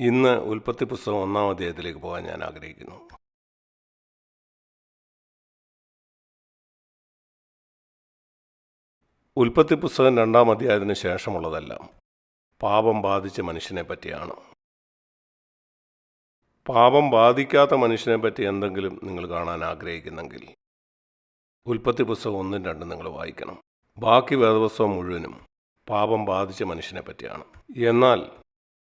ഇന്ന് ഉൽപ്പത്തി പുസ്തകം ഒന്നാം അധ്യായത്തിലേക്ക് പോകാൻ ഞാൻ ആഗ്രഹിക്കുന്നു. ഉൽപ്പത്തി പുസ്തകം രണ്ടാം അധ്യായത്തിന് ശേഷമുള്ളതെല്ലാം. പാപം ബാധിച്ച മനുഷ്യനെ പറ്റിയാണ്. പാപം ബാധിക്കാത്ത മനുഷ്യനെ പറ്റി എന്തെങ്കിലും നിങ്ങൾ കാണാൻ ആഗ്രഹിക്കുന്നെങ്കിൽ ഉൽപ്പത്തി പുസ്തകം ഒന്നും രണ്ടും നിങ്ങൾ വായിക്കണം. ബാക്കി വേദപുസ്തകം മുഴുവനും പാപം ബാധിച്ച മനുഷ്യനെ പറ്റിയാണ്. എന്നാൽ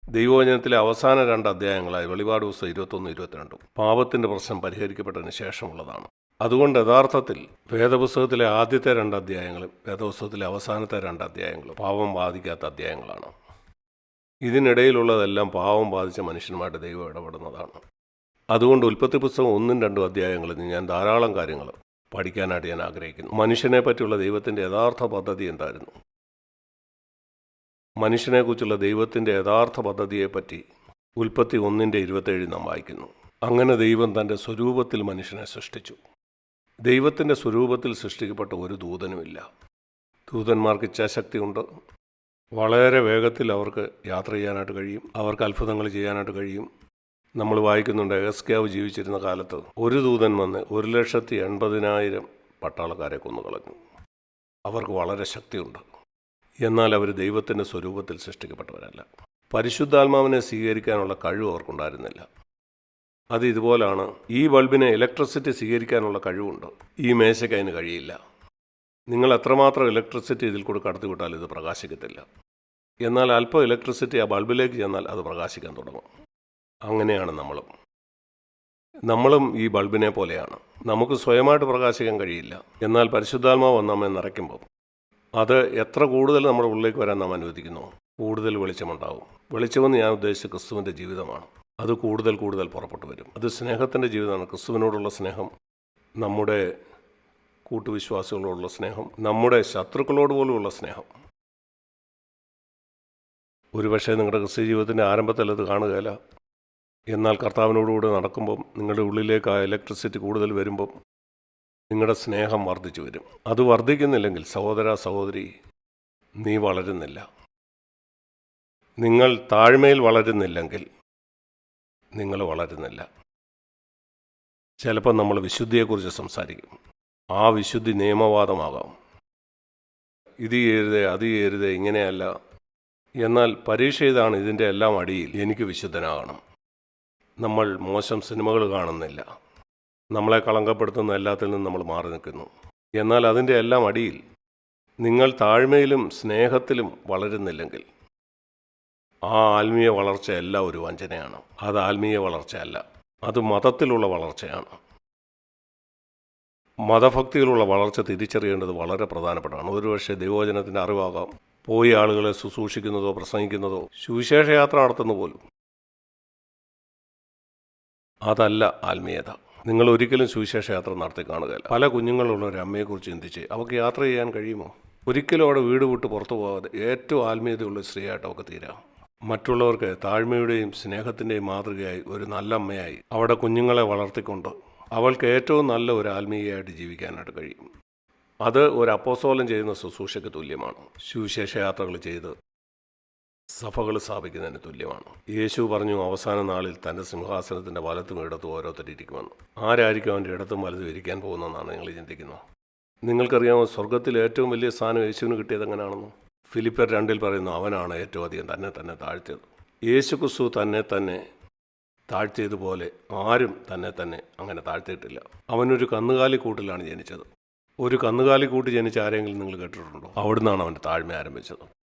ദൈവവചനത്തിലെ അവസാന രണ്ട് അധ്യായങ്ങളായി വെളിപാട് ദിവസം ഇരുപത്തൊന്ന് ഇരുപത്തിരണ്ടും പാപത്തിന്റെ പ്രശ്നം പരിഹരിക്കപ്പെട്ടതിന് ശേഷമുള്ളതാണ്. അതുകൊണ്ട് യഥാർത്ഥത്തിൽ വേദപുസ്തകത്തിലെ ആദ്യത്തെ രണ്ട് അധ്യായങ്ങളും വേദപുസ്തകത്തിലെ അവസാനത്തെ രണ്ട് അധ്യായങ്ങളും പാപം ബാധിക്കാത്ത അധ്യായങ്ങളാണ്. ഇതിനിടയിലുള്ളതെല്ലാം പാവം ബാധിച്ച മനുഷ്യനുമായിട്ട് ദൈവം ഇടപെടുന്നതാണ്. അതുകൊണ്ട് ഉൽപ്പത്തി പുസ്തകം ഒന്നും രണ്ടും അധ്യായങ്ങളിൽ നിന്ന് ഞാൻ ധാരാളം കാര്യങ്ങൾ പഠിക്കാനായിട്ട് ഞാൻ ആഗ്രഹിക്കുന്നു. മനുഷ്യനെ പറ്റിയുള്ള ദൈവത്തിന്റെ യഥാർത്ഥ പദ്ധതി എന്തായിരുന്നു? മനുഷ്യനെക്കുറിച്ചുള്ള ദൈവത്തിന്റെ യഥാർത്ഥ പദ്ധതിയെപ്പറ്റി ഉൽപ്പത്തി ഒന്നിന്റെ ഇരുപത്തേഴ് നാം വായിക്കുന്നു. അങ്ങനെ ദൈവം തന്റെ സ്വരൂപത്തിൽ മനുഷ്യനെ സൃഷ്ടിച്ചു. ദൈവത്തിന്റെ സ്വരൂപത്തിൽ സൃഷ്ടിക്കപ്പെട്ട ഒരു ദൂതനുമില്ല. ദൂതന്മാർക്ക് ഇച്ഛാശക്തിയുണ്ട്. വളരെ വേഗത്തിൽ അവർക്ക് യാത്ര ചെയ്യാനായിട്ട് കഴിയും. അവർക്ക് അത്ഭുതങ്ങൾ ചെയ്യാനായിട്ട് കഴിയും. നമ്മൾ വായിക്കുന്നുണ്ട് എഗസ്ക്യാവ് ജീവിച്ചിരുന്ന കാലത്ത് ഒരു ദൂതൻ വന്ന് ഒരു ലക്ഷത്തി എൺപതിനായിരം പട്ടാളക്കാരെ കൊന്നുകളഞ്ഞു. അവർക്ക് വളരെ ശക്തിയുണ്ട്. എന്നാൽ അവർ ദൈവത്തിന്റെ സ്വരൂപത്തിൽ സൃഷ്ടിക്കപ്പെട്ടവരല്ല. പരിശുദ്ധാത്മാവിനെ സ്വീകരിക്കാനുള്ള കഴിവ് അവർക്കുണ്ടായിരുന്നില്ല. അത് ഇതുപോലാണ്. ഈ ബൾബിന് ഇലക്ട്രിസിറ്റി സ്വീകരിക്കാനുള്ള കഴിവുണ്ട്? ഈ മേശയ്ക്ക് അതിന് കഴിയില്ല. നിങ്ങൾ എത്രമാത്രം ഇലക്ട്രിസിറ്റി ഇതിൽ കൂടെ കടത്തിവിട്ടാൽ ഇത് പ്രകാശിക്കത്തില്ല. എന്നാൽ അല്പം ഇലക്ട്രിസിറ്റി ആ ബൾബിലേക്ക് ചെന്നാൽ അത് പ്രകാശിക്കാൻ തുടങ്ങും. അങ്ങനെയാണ് നമ്മളും. നമ്മളും ഈ ബൾബിനെ പോലെയാണ്. നമുക്ക് സ്വയമായിട്ട് പ്രകാശിക്കാൻ കഴിയില്ല. എന്നാൽ പരിശുദ്ധാത്മാവ് നമ്മെ നിറയ്ക്കുമ്പോൾ അത് എത്ര കൂടുതൽ നമ്മുടെ ഉള്ളിലേക്ക് വരാൻ നാം അനുവദിക്കുന്നു? കൂടുതൽ വെളിച്ചമുണ്ടാവും വെളിച്ചമെന്ന് ഞാൻ ഉദ്ദേശിച്ച ക്രിസ്തുവിന്റെ ജീവിതമാണ്. അത് കൂടുതൽ കൂടുതൽ പുറപ്പെട്ടു വരും. അത് സ്നേഹത്തിന്റെ ജീവിതമാണ്. ക്രിസ്തുവിനോടുള്ള സ്നേഹം നമ്മുടെ കൂട്ടുവിശ്വാസികളോടുള്ള സ്നേഹം നമ്മുടെ ശത്രുക്കളോട് പോലുമുള്ള സ്നേഹം. ഒരുപക്ഷെ നിങ്ങളുടെ ക്രിസ്ത്യ ജീവിതത്തിന്റെ ആരംഭത്തിൽ അത് കാണുകയില്ല. എന്നാൽ കർത്താവിനോടുകൂടെ നടക്കുമ്പം നിങ്ങളുടെ ഉള്ളിലേക്ക് ആ ഇലക്ട്രിസിറ്റി കൂടുതൽ വരുമ്പം നിങ്ങളുടെ സ്നേഹം വർദ്ധിച്ചു വരും. അത് വർദ്ധിക്കുന്നില്ലെങ്കിൽ സഹോദര സഹോദരി നീ വളരുന്നില്ല. നിങ്ങൾ താഴ്മയിൽ വളരുന്നില്ലെങ്കിൽ നിങ്ങൾ വളരുന്നില്ല. ചിലപ്പോൾ നമ്മൾ വിശുദ്ധിയെക്കുറിച്ച് സംസാരിക്കും. ആ വിശുദ്ധി നിയമവാദമാകാം. ഇത് ചെയ്യരുത് അത് ചെയ്യരുത് ഇങ്ങനെയല്ല. എന്നാൽ പരീക്ഷ ഇതാണ് ഇതിന്റെ എല്ലാം അടിയിൽ. എനിക്ക് വിശുദ്ധനാകണം. നമ്മൾ മോശം സിനിമകൾ കാണുന്നില്ല. നമ്മളെ കളങ്കപ്പെടുത്തുന്ന എല്ലാത്തിൽ നിന്നും നമ്മൾ മാറി നിൽക്കുന്നു. എന്നാൽ അതിന്റെ എല്ലാം അടിയിൽ നിങ്ങൾ താഴ്മയിലും സ്നേഹത്തിലും വളരുന്നില്ലെങ്കിൽ ആ ആത്മീയ വളർച്ചയല്ല ഒരു വഞ്ചനയാണ്. അത് ആത്മീയ വളർച്ചയല്ല. അത് മതത്തിലുള്ള വളർച്ചയാണ്. മതഭക്തിയിലുള്ള വളർച്ച തിരിച്ചറിയേണ്ടത് വളരെ പ്രധാനപ്പെട്ടതാണ്. ഒരുപക്ഷെ ദൈവോചനത്തിന്റെ അറിവാകാം. പോയി ആളുകളെ ശുശ്രൂഷിക്കുന്നതോ പ്രസംഗിക്കുന്നതോ സുവിശേഷ യാത്ര നടത്തുന്ന പോലും അതല്ല ആത്മീയത. നിങ്ങൾ ഒരിക്കലും സുവിശേഷ യാത്ര നടത്തി കാണുകയില്ല. പല കുഞ്ഞുങ്ങളുള്ള ഒരു അമ്മയെക്കുറിച്ച് ചിന്തിച്ച് അവർക്ക് യാത്ര ചെയ്യാൻ കഴിയുമോ? ഒരിക്കലും അവിടെ വീട് വിട്ട് പുറത്തു പോകാതെ ഏറ്റവും ആത്മീയതയുള്ള സ്ത്രീയായിട്ട് അവർക്ക് തീരാം. മറ്റുള്ളവർക്ക് താഴ്മയുടെയും സ്നേഹത്തിന്റെയും മാതൃകയായി ഒരു നല്ല അമ്മയായി അവിടെ കുഞ്ഞുങ്ങളെ വളർത്തിക്കൊണ്ട് അവൾക്ക് ഏറ്റവും നല്ല ഒരു ആത്മീയയായിട്ട് ജീവിക്കാനായിട്ട് കഴിയും. അത് ഒരു അപ്പോസോലം ചെയ്യുന്ന ശുശ്രൂഷയ്ക്ക് തുല്യമാണ്. സുവിശേഷ യാത്രകൾ ചെയ്ത് സഭകൾ സ്ഥാപിക്കുന്നതിന് തുല്യമാണ്. യേശു പറഞ്ഞു അവസാന നാളിൽ തന്റെ സിംഹാസനത്തിന്റെ വലത്തും ഇടത്തും ഓരോരുത്തരിയ്ക്കുമെന്ന് ആരായിരിക്കും അവന്റെ ഇടത്തും വലതും ഇരിക്കാൻ പോകുന്നതെന്നാണ് നിങ്ങൾ ചിന്തിക്കുന്നത്? നിങ്ങൾക്കറിയാമോ സ്വർഗത്തിൽ ഏറ്റവും വലിയ സ്ഥാനം യേശുവിന് കിട്ടിയത് എങ്ങനെയാണെന്ന്? ഫിലിപ്പർ രണ്ടിൽ പറയുന്നു അവനാണ് ഏറ്റവും അധികം തന്നെ തന്നെ താഴ്ത്തിയത്. യേശു ക്രിസ്തു തന്നെ തന്നെ താഴ്ത്തിയതുപോലെ ആരും തന്നെ തന്നെ അങ്ങനെ താഴ്ത്തിയിട്ടില്ല. അവനൊരു കന്നുകാലി കൂട്ടിലാണ് ജനിച്ചത്. ഒരു കന്നുകാലി കൂട്ടി ജനിച്ച ആരെങ്കിലും നിങ്ങൾ കേട്ടിട്ടുണ്ടോ? അവിടുന്നാണ് അവന്റെ താഴ്മ ആരംഭിച്ചത്.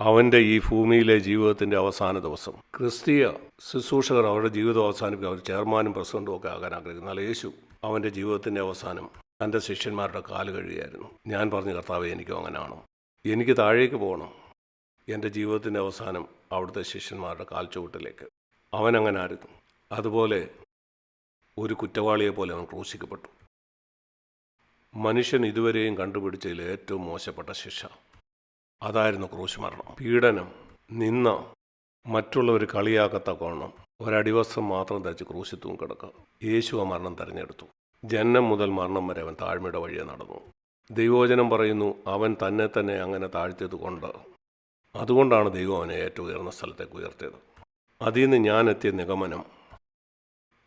അവന്റെ ഈ ഭൂമിയിലെ ജീവിതത്തിന്റെ അവസാന ദിവസം. ക്രിസ്തീയ ശുശ്രൂഷകർ അവരുടെ ജീവിതം അവസാനിപ്പിക്കുക അവർ ചെയർമാനും പ്രസിഡന്റും ഒക്കെ ആകാൻ ആഗ്രഹിക്കുന്നു. എന്നാൽ യേശു അവന്റെ ജീവിതത്തിന്റെ അവസാനം തന്റെ ശിഷ്യന്മാരുടെ കാൽ കഴിയായിരുന്നു ഞാൻ പറഞ്ഞു കർത്താവ് എനിക്കും അങ്ങനെയാണോ? എനിക്ക് താഴേക്ക് പോകണം. എന്റെ ജീവിതത്തിന്റെ അവസാനം അവിടുത്തെ ശിഷ്യന്മാരുടെ കാൽ ചുവട്ടിലേക്ക്. അങ്ങനെ ആയിരുന്നു. അതുപോലെ ഒരു കുറ്റവാളിയെ പോലെ അവൻ ക്രൂശിക്കപ്പെട്ടു. മനുഷ്യൻ ഇതുവരെയും കണ്ടുപിടിച്ചതിൽ ഏറ്റവും മോശപ്പെട്ട ശിക്ഷ അതായിരുന്നു ക്രൂശ് മരണം പീഡനം നിന്ന മറ്റുള്ളവർ കളിയാക്കത്തക്കോണം ഒരടിവസ്ത്രം മാത്രം ധരിച്ച് ക്രൂശി തൂങ്ങിക്കിടക്കുക യേശു ആ മരണം തിരഞ്ഞെടുത്തു. ജന്മം മുതൽ മരണം വരെ അവൻ താഴ്മയുടെ വഴിയെ നടന്നു. ദൈവോചനം പറയുന്നു അവൻ തന്നെ തന്നെ അങ്ങനെ താഴ്ത്തിയത് കൊണ്ട് അതുകൊണ്ടാണ് ദൈവം അവനെ ഏറ്റവും ഉയർന്ന സ്ഥലത്തേക്ക് ഉയർത്തിയത്. അതിൽ നിന്ന് ഞാൻ എത്തിയ നിഗമനം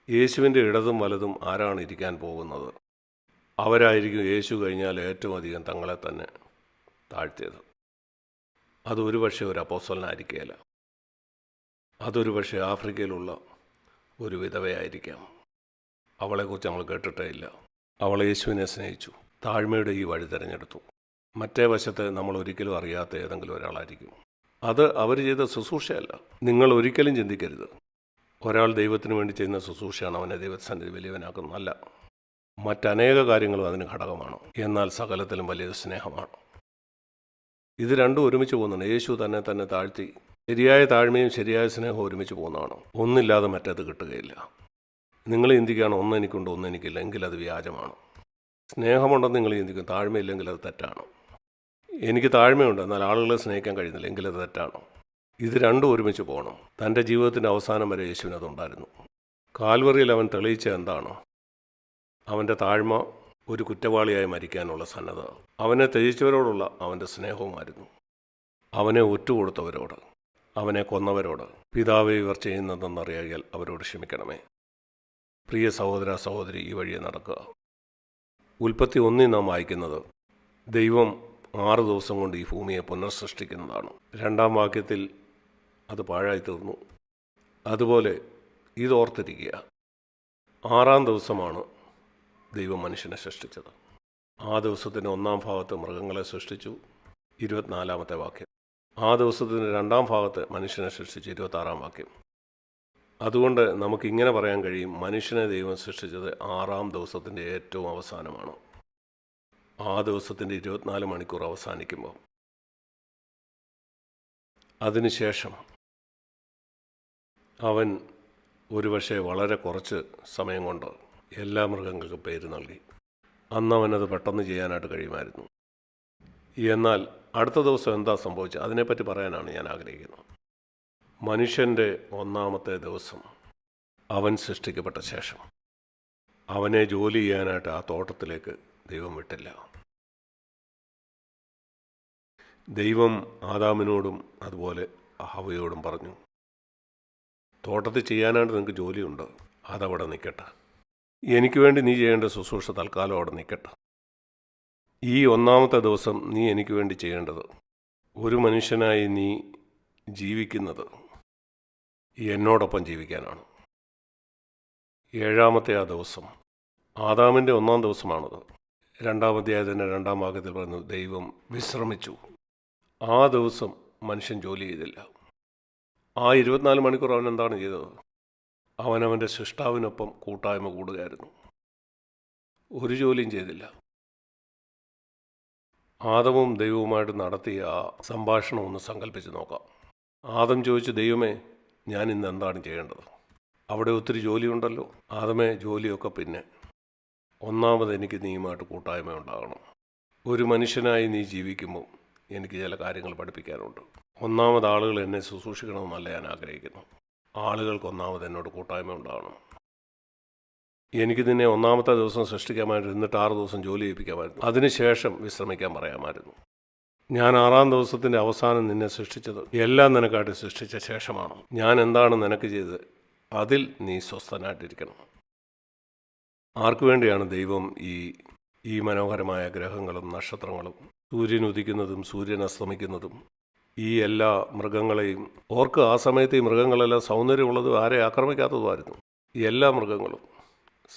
യേശുവിന്റെ ഇടതും വലതും ആരാണ് ഇരിക്കാൻ പോകുന്നത്? അവരായിരിക്കും യേശു കഴിഞ്ഞാൽ ഏറ്റവും അധികം തങ്ങളെ തന്നെ താഴ്ത്തിയത്. അത് പക്ഷേ ഒരു അപ്പോസ്വലനായിരിക്കുകയല്ല അതൊരു പക്ഷേ ആഫ്രിക്കയിലുള്ള ഒരു വിധവയായിരിക്കാം. അവളെക്കുറിച്ച് നമ്മൾ കേട്ടിട്ടേ ഇല്ല. അവൾ യേശുവിനെ സ്നേഹിച്ചു. താഴ്മയുടെ ഈ വഴി തിരഞ്ഞെടുത്തു. മറ്റേ വശത്ത് നമ്മൾ ഒരിക്കലും അറിയാത്ത ഏതെങ്കിലും ഒരാളായിരിക്കും. അത് അവർ ചെയ്ത ശുശ്രൂഷയല്ല. നിങ്ങൾ ഒരിക്കലും ചിന്തിക്കരുത്. ഒരാൾ ദൈവത്തിന് വേണ്ടി ചെയ്യുന്ന ശുശ്രൂഷയാണ് അവനെ ദൈവസന്നിധി വലിയവനാക്കുന്നതല്ല. മറ്റനേക കാര്യങ്ങളും അതിന് ഘടകമാണ്. എന്നാൽ സകലത്തിലും വലിയ സ്നേഹമാണ്. ഇത് രണ്ടും ഒരുമിച്ച് പോകുന്നുണ്ട്. യേശു തന്നെ തന്നെ താഴ്ത്തി. ശരിയായ താഴ്മയും ശരിയായ സ്നേഹവും ഒരുമിച്ച് പോകുന്നതാണ്. ഒന്നില്ലാതെ മറ്റേത് കിട്ടുകയില്ല. നിങ്ങൾ ചിന്തിക്കുകയാണ് ഒന്ന് എനിക്കുണ്ട് ഒന്ന് എനിക്കില്ല. എങ്കിൽ അത് വ്യാജമാണ്. സ്നേഹമുണ്ടെന്ന് നിങ്ങൾ ചിന്തിക്കും. താഴ്മയില്ലെങ്കിൽ അത് തെറ്റാണ്. എനിക്ക് താഴ്മയുണ്ട്. എന്നാൽ ആളുകളെ സ്നേഹിക്കാൻ കഴിയുന്നില്ല. എങ്കിൽ അത് തെറ്റാണ്. ഇത് രണ്ടും ഒരുമിച്ച് പോകണം. തന്റെ ജീവിതത്തിന്റെ അവസാനം വരെ യേശുവിനതുണ്ടായിരുന്നു കാൽവറിയിൽ അവൻ തെളിയിച്ച എന്താണ്? അവന്റെ താഴ്മ ഒരു കുറ്റവാളിയായി മരിക്കാനുള്ള സന്നദ്ധ അവനെ ത്യജിച്ചവരോടുള്ള അവന്റെ സ്നേഹവുമായിരുന്നു. അവനെ ഒറ്റുകൊടുത്തവരോട് അവനെ കൊന്നവരോട് പിതാവ് ഇവർ ചെയ്യുന്നതെന്നറിയാൽ അവരോട് ക്ഷമിക്കണമേ. പ്രിയ സഹോദര സഹോദരി ഈ വഴിയെ നടക്കുക. ഉൽപ്പത്തി ഒന്നിൽ നാം വായിക്കുന്നത് ദൈവം ആറ് ദിവസം കൊണ്ട് ഈ ഭൂമിയെ പുനർസൃഷ്ടിക്കുന്നതാണ്. രണ്ടാം വാക്യത്തിൽ അത് പാഴായി തീർന്നു. അതുപോലെ ഇതോർത്തിരിക്കുക. ആറാം ദിവസമാണ് ദൈവം മനുഷ്യനെ സൃഷ്ടിച്ചത്. ആ ദിവസത്തിന്റെ ഒന്നാം ഭാഗത്ത് മൃഗങ്ങളെ സൃഷ്ടിച്ചു. ഇരുപത്തിനാലാമത്തെ വാക്യം. ആ ദിവസത്തിന്റെ രണ്ടാം ഭാഗത്ത് മനുഷ്യനെ സൃഷ്ടിച്ചു. ഇരുപത്താറാം വാക്യം. അതുകൊണ്ട് നമുക്കിങ്ങനെ പറയാൻ കഴിയും മനുഷ്യനെ ദൈവം സൃഷ്ടിച്ചത് ആറാം ദിവസത്തിന്റെ ഏറ്റവും അവസാനമാണ്. ആ ദിവസത്തിന്റെ ഇരുപത്തിനാല് മണിക്കൂർ അവസാനിക്കുമ്പോൾ. അതിനുശേഷം അവൻ ഒരുപക്ഷെ വളരെ കുറച്ച് സമയം കൊണ്ട് എല്ലാ മൃഗങ്ങൾക്കും പേര് നൽകി. അന്ന് അവനത് പെട്ടെന്ന് ചെയ്യാനായിട്ട് കഴിയുമായിരുന്നു. എന്നാൽ അടുത്ത ദിവസം എന്താ സംഭവിച്ചത്? അതിനെപ്പറ്റി പറയാനാണ് ഞാൻ ആഗ്രഹിക്കുന്നത്. മനുഷ്യന്റെ ഒന്നാമത്തെ ദിവസം അവൻ സൃഷ്ടിക്കപ്പെട്ട ശേഷം. അവനെ ജോലി ചെയ്യാനായിട്ട് ആ തോട്ടത്തിലേക്ക് ദൈവം വിട്ടില്ല. ദൈവം ആദാമിനോടും അതുപോലെ ഹവയോടും പറഞ്ഞു തോട്ടത്തിൽ ചെയ്യാനായിട്ട് നിങ്ങൾക്ക് ജോലിയുണ്ട്? അതവിടെ നിൽക്കട്ടെ. എനിക്ക് വേണ്ടി നീ ചെയ്യേണ്ട ശുശ്രൂഷ തൽക്കാലം അവിടെ നിൽക്കട്ടെ. ഈ ഒന്നാമത്തെ ദിവസം നീ എനിക്ക് വേണ്ടി ചെയ്യേണ്ടത് ഒരു മനുഷ്യനായി നീ ജീവിക്കുന്നത് എന്നോടൊപ്പം ജീവിക്കാനാണ്. ഏഴാമത്തെ ആ ദിവസം ആദാമിന്റെ ഒന്നാം ദിവസമാണത്. രണ്ടാമത്തെ രണ്ടാം ഭാഗത്തിൽ പറഞ്ഞു ദൈവം വിശ്രമിച്ചു. ആ ദിവസം മനുഷ്യൻ ജോലി ചെയ്തില്ല. ആ ഇരുപത്തിനാല് മണിക്കൂർ അവൻ എന്താണ് ചെയ്തത്? അവൻ അവന്റെ സൃഷ്ടാവിനൊപ്പം കൂട്ടായ്മ കൂടുകയായിരുന്നു. ഒരു ജോലിയും ചെയ്തില്ല. ആദവും ദൈവവുമായിട്ട് നടത്തിയ ആ സംഭാഷണം ഒന്ന് സങ്കല്പിച്ച് നോക്കാം. ആദം ചോദിച്ചു ദൈവമേ ഞാൻ ഇന്ന് എന്താണ് ചെയ്യേണ്ടത്? അവിടെ ഒത്തിരി ജോലിയുണ്ടല്ലോ. ആദമേ ജോലിയൊക്കെ പിന്നെ. ഒന്നാമത് എനിക്ക് നീയുമായിട്ട് കൂട്ടായ്മ ഉണ്ടാകണം. ഒരു മനുഷ്യനായി നീ ജീവിക്കുമ്പോൾ എനിക്ക് ചില കാര്യങ്ങൾ പഠിപ്പിക്കാനുണ്ട്. ഒന്നാമത് ആളുകൾ എന്നെ ശുശ്രൂഷിക്കണമെന്നല്ല ഞാൻ ആഗ്രഹിക്കുന്നു. ആളുകൾക്ക് ഒന്നാമത് എന്നോട് കൂട്ടായ്മ ഉണ്ടാവണം. എനിക്ക് നിന്നെ ഒന്നാമത്തെ ദിവസം സൃഷ്ടിക്കാമായിരുന്നു എന്നിട്ട് ആറ് ദിവസം ജോലി ചെയ്യിപ്പിക്കാമായിരുന്നു. അതിനുശേഷം വിശ്രമിക്കാൻ പറയാമായിരുന്നു. ഞാൻ ആറാം ദിവസത്തിന്റെ അവസാനം നിന്നെ സൃഷ്ടിച്ചത് എല്ലാം നിനക്കായിട്ട് സൃഷ്ടിച്ച ശേഷമാണ്. ഞാൻ എന്താണ് നിനക്ക് ചെയ്തത്? അതിൽ നീ സ്വസ്ഥനായിട്ടിരിക്കണം. ആർക്കു വേണ്ടിയാണ് ദൈവം ഈ ഈ മനോഹരമായ ഗ്രഹങ്ങളും നക്ഷത്രങ്ങളും? സൂര്യൻ ഉദിക്കുന്നതും സൂര്യൻ അസ്തമിക്കുന്നതും ഈ എല്ലാ മൃഗങ്ങളെയും ഓർക്ക് ആ സമയത്ത് ഈ മൃഗങ്ങളെല്ലാം സൗന്ദര്യമുള്ളതും ആരെ ആക്രമിക്കാത്തതുമായിരുന്നു. എല്ലാ മൃഗങ്ങളും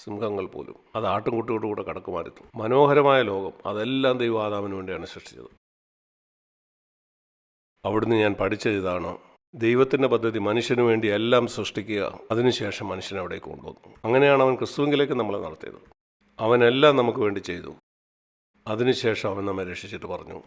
സിംഹങ്ങൾ പോലും അത് ആട്ടുംകുട്ടിയോട് കൂടെ കടക്കുമായിരുന്നു. മനോഹരമായ ലോകം. അതെല്ലാം ദൈവാദാമിന് വേണ്ടിയാണ് സൃഷ്ടിച്ചത്. അവിടുന്ന് ഞാൻ പഠിച്ചത് ഇതാണ്. ദൈവത്തിന്റെ പദ്ധതി മനുഷ്യന് വേണ്ടി എല്ലാം സൃഷ്ടിക്കുക അതിനുശേഷം മനുഷ്യനെ അവിടേക്ക് കൊണ്ടുവന്നു. അങ്ങനെയാണ് അവൻ ക്രിസ്തുവിലേക്ക് നമ്മളെ നടത്തിയത്. അവനെല്ലാം നമുക്ക് വേണ്ടി ചെയ്തു. അതിനുശേഷം അവൻ നമ്മെ രക്ഷിച്ചിട്ട് പറഞ്ഞു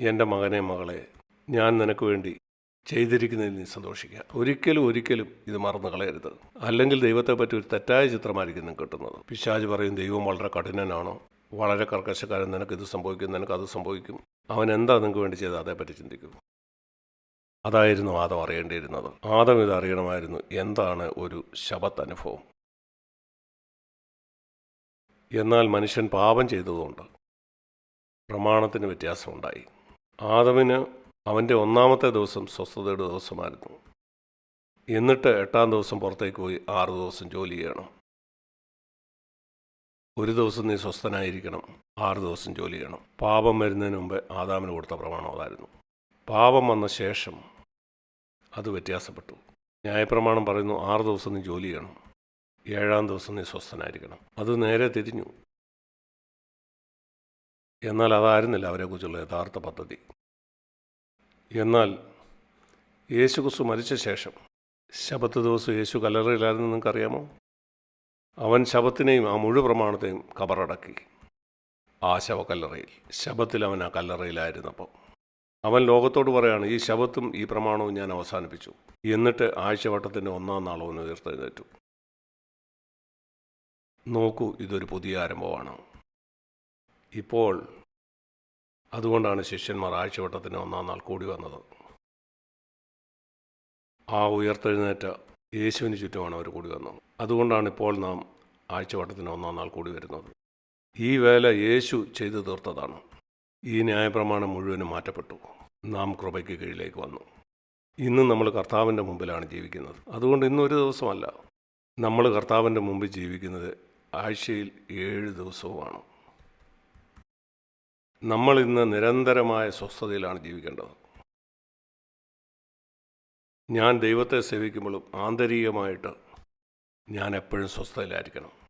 എന്റെ മകനെ മകളെ ഞാൻ നിനക്ക് വേണ്ടി ചെയ്തിരിക്കുന്നതിൽ നീ സന്തോഷിക്കുക. ഒരിക്കലും ഒരിക്കലും ഇത് മറന്നു കളയരുത്. അല്ലെങ്കിൽ ദൈവത്തെ പറ്റി ഒരു തെറ്റായ ചിത്രമായിരിക്കും നിങ്ങൾക്ക് കിട്ടുന്നത്. പിശാജ് പറയും ദൈവം വളരെ കഠിനനാണോ? വളരെ കർക്കശക്കാരൻ. നിനക്ക് ഇത് സംഭവിക്കും നിനക്ക് അത് സംഭവിക്കും. അവൻ എന്താ നിങ്ങൾക്ക് വേണ്ടി ചെയ്ത് അതേപ്പറ്റി ചിന്തിക്കും. അതായിരുന്നു ആദം അറിയേണ്ടിയിരുന്നത്. ആദം ഇത് അറിയണമായിരുന്നു. എന്താണ് ഒരു ശബത്ത് അനുഭവം എന്നാൽ മനുഷ്യൻ പാപം ചെയ്തതുകൊണ്ട് പ്രമാണത്തിന് വ്യത്യാസമുണ്ടായി. ആദമിന് അവന്റെ ഒന്നാമത്തെ ദിവസം സ്വസ്ഥതയുടെ ദിവസമായിരുന്നു. എന്നിട്ട് എട്ടാം ദിവസം പുറത്തേക്ക് പോയി ആറ് ദിവസം ജോലി ചെയ്യണം. ഒരു ദിവസം നീ സ്വസ്ഥനായിരിക്കണം ആറ് ദിവസം ജോലി ചെയ്യണം. പാപം വരുന്നതിന് മുമ്പ് ആദാമിന് കൊടുത്ത പ്രമാണം അതായിരുന്നു. പാപം വന്ന ശേഷം അത് വ്യത്യാസപ്പെട്ടു. ന്യായപ്രമാണം പറയുന്നു ആറ് ദിവസം നീ ജോലി ചെയ്യണം ഏഴാം ദിവസം നീ സ്വസ്ഥനായിരിക്കണം. അത് നേരെ തിരിഞ്ഞു. എന്നാൽ അതായിരുന്നില്ല അവരെക്കുറിച്ചുള്ള യഥാർത്ഥ പദ്ധതി. എന്നാൽ യേശുക്രിസ്തു മരിച്ച ശേഷം ശബത്ത് ദിവസം യേശു കല്ലറയിലായിരുന്നു നിങ്ങൾക്കറിയാമോ? അവൻ ശബത്തിനെയും ആ മുഴു പ്രമാണത്തെയും കബറടക്കി. ആ ശവക്കല്ലറയിൽ ശബത്തിൽ അവൻ ആ കല്ലറയിലായിരുന്നപ്പോൾ. അവൻ ലോകത്തോട് പറയാണ് ഈ ശബത്തും ഈ പ്രമാണവും ഞാൻ അവസാനിപ്പിച്ചു. എന്നിട്ട് ആഴ്ചവട്ടത്തിന്റെ ഒന്നാം നാളവൻ ഉയർത്തെഴുന്നേറ്റു. നോക്കൂ ഇതൊരു പുതിയ ആരംഭമാണ്. ഇപ്പോൾ അതുകൊണ്ടാണ് ശിഷ്യന്മാർ ആഴ്ചവട്ടത്തിന് ഒന്നാം നാൾ കൂടി വന്നത്. ആ ഉയർത്തെഴുന്നേറ്റ യേശുവിന് ചുറ്റുമാണ് അവർ കൂടി വന്നത്. അതുകൊണ്ടാണ് ഇപ്പോൾ നാം ആഴ്ചവട്ടത്തിന് ഒന്നാം നാൾ കൂടി വരുന്നത്. ഈ വേല യേശു ചെയ്തു തീർത്തതാണ്. ഈ ന്യായപ്രമാണം മുഴുവനും മാറ്റപ്പെട്ടു. നാം കൃപയ്ക്ക് കീഴിലേക്ക് വന്നു. ഇന്ന് നമ്മൾ കർത്താവിന്റെ മുമ്പിലാണ് ജീവിക്കുന്നത്. അതുകൊണ്ട് ഇന്നൊരു ദിവസമല്ല. നമ്മൾ കർത്താവിന്റെ മുമ്പിൽ ജീവിക്കുന്നത് ആഴ്ചയിൽ ഏഴ് ദിവസവുമാണ്. നമ്മൾ ഇന്ന് നിരന്തരമായ സ്വസ്ഥതയിലാണ് ജീവിക്കേണ്ടത്. ഞാൻ ദൈവത്തെ സേവിക്കുമ്പോഴും ആന്തരികമായിട്ട് ഞാൻ എപ്പോഴും സ്വസ്ഥതയിലായിരിക്കണം.